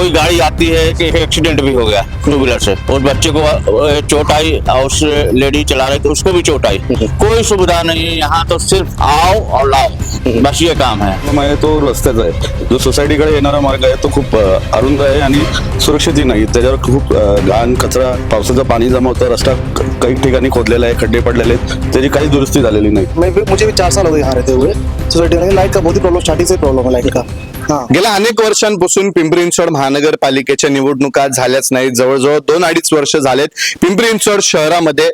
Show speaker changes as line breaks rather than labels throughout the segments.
कोई गाड़ी आती है कि एक्सीडेंट भी हो गया टू व्हीलर से। और बच्चे को चोट आई और उस लेडी चला रही थी उसको भी चोट आई। कोई सुविधा नहीं है यहाँ तो सिर्फ़ आओ और लाओ। बस ये काम है।
आहे तो रस्त्याचा आहे जो सोसायटीकडे येणारा मार्ग आहे तो खूप अरुंद आहे आणि सुरक्षितही नाही. त्याच्यावर खूप घाण कचरा पावसाचं पाणी जमा होतं. रस्ता काही ठिकाणी खोदलेला आहे खड्डे पडलेले आहेत. त्याची काही दुरुस्ती झालेली नाही.
मैं भी मुझे भी चार साल हो गए यहाँ रहते हुए। सोसाइटी में लाइट का बहुत ही प्रॉब्लम स्टार्टिंग से प्रॉब्लम है लाइट का. हाँ।
गेल्या अनेक वर्षांपासून पिंपरी चिंचवड महानगरपालिकेच्या निवडणुका झाल्याच नाहीत. जवळजवळ दोन अडीच वर्ष झालेत. पिंपरी चिंचवड शहरामध्ये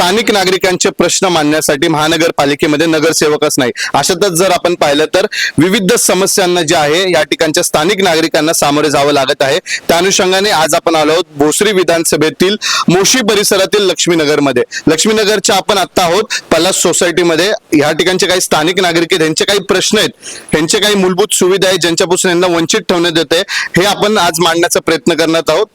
स्थानिक नागरिकांचे प्रश्न मांडण्यासाठी महानगरपालिकेमध्ये नगरसेवकच नाही. अशातच जर आपण पाहिलं तर विविध समस्यांना जे आहे या ठिकाणच्या स्थानिक नागरिकांना सामोरे जावं लागत आहे. त्या अनुषंगाने आज आपण आलो आहोत भोसरी विधानसभेतील मोशी परिसरातील लक्ष्मीनगरमध्ये. लक्ष्मीनगरच्या आपण आता आहोत पलास सोसायटीमध्ये. या ठिकाणचे काही स्थानिक नागरिक आहेत त्यांचे काही प्रश्न आहेत ह्यांचे काही मूलभूत सुविधा आहेत ज्यांच्यापासून यांना वंचित ठेवण्यात येते हे आपण आज मांडण्याचा प्रयत्न करण्यात आहोत.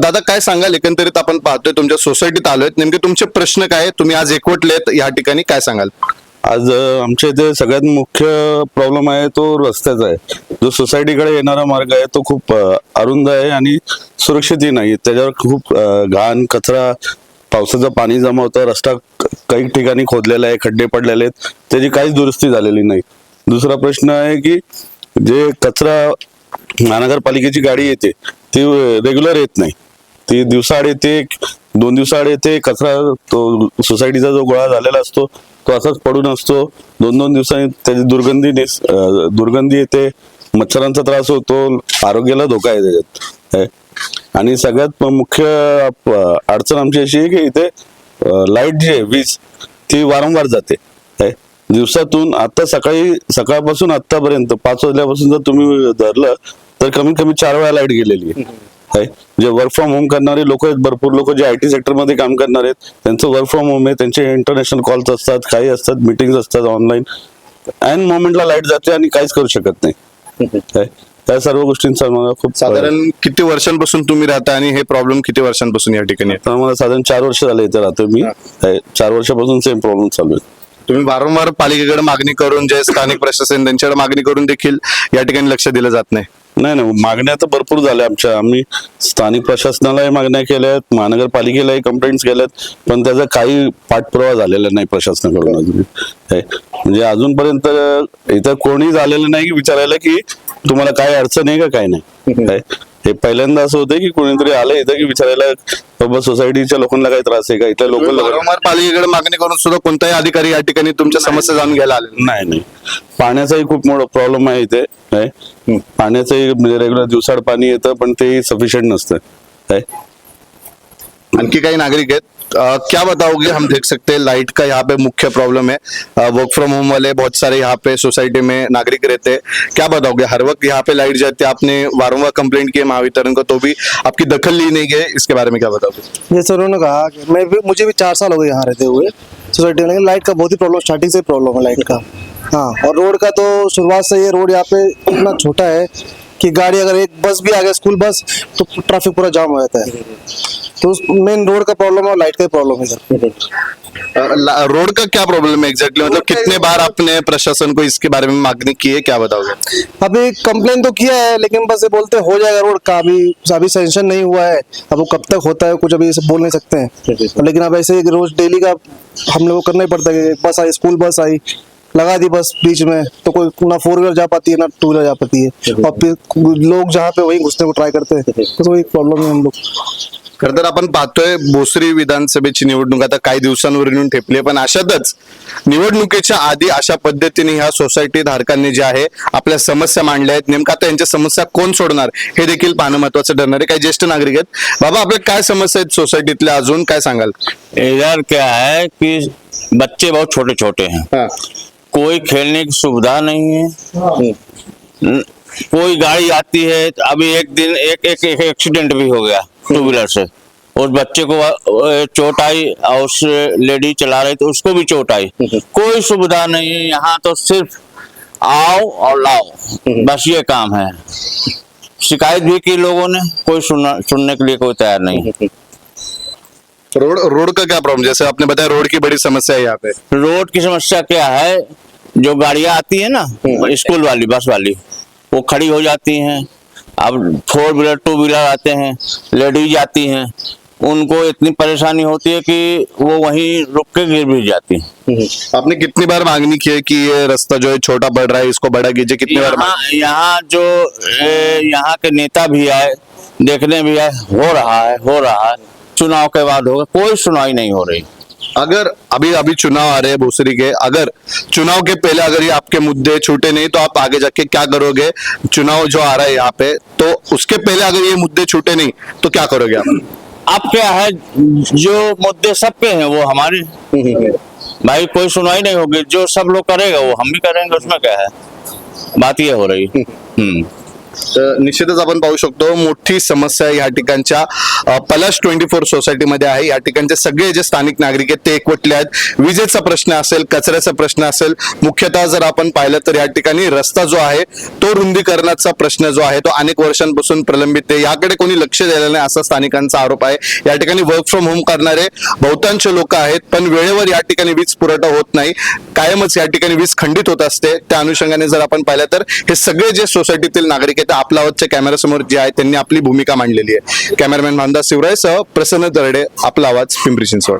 दादा काय सांगाल? एकंदरीत आपण पाहतोय तुमच्या सोसायटीत आलोय. नेमके तुमचे प्रश्न प्रश्न काय तुम्ही आज एकवटलेत या ठिकाणी काय सांगाल?
आज आमच्या इथे सगळ्यात मुख्य प्रॉब्लेम आहे तो रस्त्याचा आहे. जो सोसायटीकडे येणारा मार्ग आहे तो खूप अरुंद आहे आणि सुरक्षितही नाही. त्याच्यावर खूप घाण कचरा पावसाचं पाणी जमा होतं रस्ता काही ठिकाणी खोदलेला आहे खड्डे पडलेले आहेत. त्याची काहीच दुरुस्ती झालेली नाही. दुसरा प्रश्न आहे की जे कचरा महानगरपालिकेची गाडी येते ती रेग्युलर येत नाही. ती दिवसाआड येते दोन दिवसाआड येते कचरा तो सोसायटीचा जो गोळा झालेला असतो तो असाच पडून असतो. दोन दोन दिवसांनी त्याची दुर्गंधी दुर्गंधी येते मच्छरांचा त्रास होतो आरोग्याला धोका आहे त्याच्यात. आणि सगळ्यात मुख्य अडचण आमची अशी आहे की इथे लाइट जी आहे वीज ती वारंवार जाते. दिवसातून आता सकाळी सकाळपासून आतापर्यंत पाच वाजल्यापासून जर तुम्ही धरलं तर कमीत कमी चार वेळा लाइट गेलेली आहे. आहे. जे वर्क फ्रॉम होम करणारे लोक आहेत भरपूर लोक जे आय टी सेक्टरमध्ये काम करणार आहेत त्यांचं वर्क फ्रॉम होम आहे त्यांचे इंटरनॅशनल कॉल्स असतात काही असतात मिटिंग असतात ऑनलाईन अँड मोमेंटला लाइट जाते आणि काहीच करू शकत नाही. त्या सर्व गोष्टींचा मला खूप
साधारण किती वर्षांपासून तुम्ही राहता आणि हे प्रॉब्लेम किती वर्षांपासून या ठिकाणी
मला साधारण चार वर्ष झाले इथे राहतो मी. चार वर्षापासून सेम प्रॉब्लेम चालू आहे.
तुम्ही वारंवार पालिकेकडे मागणी करून जे स्थानिक प्रशासन त्यांच्याकडे मागणी करून देखील या ठिकाणी लक्ष दिलं जात नाही.
नाही नाही मागण्या तर भरपूर झाल्या आमच्या. आम्ही स्थानिक प्रशासनालाही मागण्या केल्या आहेत महानगरपालिकेलाही कंप्लेंट्स केल्यात पण त्याचा काही पाठपुरावा झालेला नाही प्रशासनाकडून अजून. म्हणजे अजूनपर्यंत इथं कोणी झालेलं नाही की विचारायला की तुम्हाला काय अडचण आहे का काय नाही. हे. पहिल्यांदा असं होतं की कोणीतरी आलं इथं की विचारायला बाबा सोसायटीच्या लोकांना काही त्रास आहे का? इथल्या लोक
वारंवार पालिकेकडे मागणी करून सुद्धा कोणताही अधिकारी या ठिकाणी तुमच्या समस्या जाणून घ्यायला आले
नाही. नाही पाण्याचाही खूप मोठा प्रॉब्लेम आहे इथे. काय पाण्याचंही म्हणजे रेग्युलर दिवसाड पाणी येतं पण ते सफिशियंट नसतं. काय
आणखी काही नागरिक आहेत? अ, क्या बताओगे? हम देख सकते हैं लाइट का यहाँ पे मुख्य प्रॉब्लम है। वर्क फ्रॉम होम वाले बहुत सारे यहाँ पे सोसाइटी में नागरिक रहते हैं। क्या बताओगे? हर वक्त यहाँ पे लाइट जाती है। आपने वारंवार कंप्लेंट की है महावितरण को तो भी आपकी दखल ली नहीं गई। इसके बारे में क्या बताओगे?
जैसे उन्होंने कहा मैं भी मुझे भी चार साल हो गए यहाँ रहते हुए सोसाइटी में लाइट का बहुत ही प्रॉब्लम स्टार्टिंग से प्रॉब्लम है लाइट का। हाँ और रोड का तो शुरुआत से ये रोड यहाँ पे इतना छोटा है कि गाड़ी अगर एक बस भी आ गया स्कूल बस तो ट्रैफ़िक पूरा जाम हो जाता है। तो मेन रोड का प्रॉब्लम है और लाइट का प्रॉब्लम है
रोड का क्या प्रॉब्लम है एग्जैक्टली मतलब कितने बार आपने प्रशासन को इसके बारे में मांगनी की है? क्या बताओगे?
अभी कंप्लेन तो किया है लेकिन बस ये बोलते हो जाएगा रोड का। अभी अभी सेंशन नहीं हुआ है। अब वो कब तक होता है कुछ अभी बोल नहीं सकते हैं। लेकिन अब ऐसे रोज डेली का हम लोग को करना ही पड़ता है बस आई स्कूल बस आई लगा दी बस बीच में। तो कोई ना फोर व्हीलर जा पाती है ना टू व्हीलर जा पाती है। और फिर लोग जहाँ पे वहीं घुसने को ट्राई करते हैं। तो वही प्रॉब्लम है हम लोग।
खर तर आपण पाहतोय भोसरी विधानसभेची निवडणूक आता काही दिवसांवर येऊन ठेपली. पण अशातच निवडणुकीच्या आधी अशा पद्धतीने ह्या सोसायटी धारकांनी जे आहे आपल्या समस्या मांडल्या आहेत. नेमकं आता यांच्या समस्या कोण सोडणार हे देखील पाहणं महत्वाचं ठरणार आहे. काही ज्येष्ठ नागरिक आहेत. बाबा आपल्या काय समस्या आहेत सोसायटीतल्या अजून? काय सांगाल?
इधर क्या है कि बच्चे बहुत छोटे छोटे हैं. कोई खेलने की सुविधा नहीं है। कोई गाड़ी आती है अभी एक दिन एक एक, एक एक्सीडेंट भी हो गया। टू व्हीलर से। और बच्चे को चोट आई और उस लेडी चला रही थी उसको भी चोट आई। कोई सुविधा नहीं है यहाँ तो सिर्फ़ आओ और लाओ। बस ये काम है। शिकायत भी की लोगों ने कोई सुनना सुनने के लिए कोई तैयार नहीं है।
रोड रोड का क्या प्रॉब्लम जैसे आपने बताया रोड की बड़ी समस्या है यहाँ पे।
रोड की समस्या क्या है? जो गाड़ियाँ आती है ना स्कूल वाली बस वाली वो खड़ी हो जाती हैं। अब फोर व्हीलर टू व्हीलर आते हैं लेडीज़ आती हैं उनको इतनी परेशानी होती है कि वो वहीं रुक के गिर भी जाती है।
आपने कितनी बार मांगनी की है कि ये रास्ता जो है छोटा पड़ रहा है इसको बड़ा कीजिए कितनी बार
यहाँ यहाँ जो यहाँ के नेता भी आए देखने भी आए हो रहा है हो रहा है। चुनाव के बाद होगा कोई सुनवाई नहीं हो रही।
अगर अभी अभी चुनाव आ रहे हैं भोसरी के अगर चुनाव के पहले अगर ये आपके मुद्दे छूटे नहीं तो आप आगे जाके क्या करोगे? चुनाव जो आ रहा है यहाँ पे तो उसके पहले अगर ये मुद्दे छूटे नहीं तो क्या करोगे आप?
अब क्या है जो मुद्दे सब पे हैं वो हमारे। भाई कोई सुनवाई नहीं होगी जो सब लोग करेगा वो हम भी करेंगे उसमें क्या है? बात ये हो रही। हम्म।
तर निश्चितच आपण पाहू शकतो मोठी समस्या या ठिकाणच्या पलाश ट्वेंटी फोर सोसायटीमध्ये आहे. या ठिकाणचे सगळे जे स्थानिक नागरिक आहेत ते एकवटले आहेत. विजेचा प्रश्न असेल कचऱ्याचा प्रश्न असेल मुख्यतः जर आपण पाहिलं तर या ठिकाणी रस्ता जो आहे तो रुंदीकरणाचा प्रश्न जो आहे तो अनेक वर्षांपासून प्रलंबित आहे. याकडे कोणी लक्ष द्यायला नाही असा स्थानिकांचा आरोप आहे. या ठिकाणी वर्क फ्रॉम होम करणारे बहुतांश लोक आहेत पण वेळेवर या ठिकाणी वीज पुरवठा होत नाही. कायमच या ठिकाणी वीज खंडित होत असते. त्या अनुषंगाने जर आपण पाहिलं तर हे सगळे जे सोसायटीतील नागरिक आहेत ते आपला आवाजच्या कॅमेरासमोर जे आहे त्यांनी आपली भूमिका मांडलेली आहे. कॅमेरामॅन मानदास शिवराय सह प्रसन्न दरडे आपला आवाज पिंपरी चिंचवड.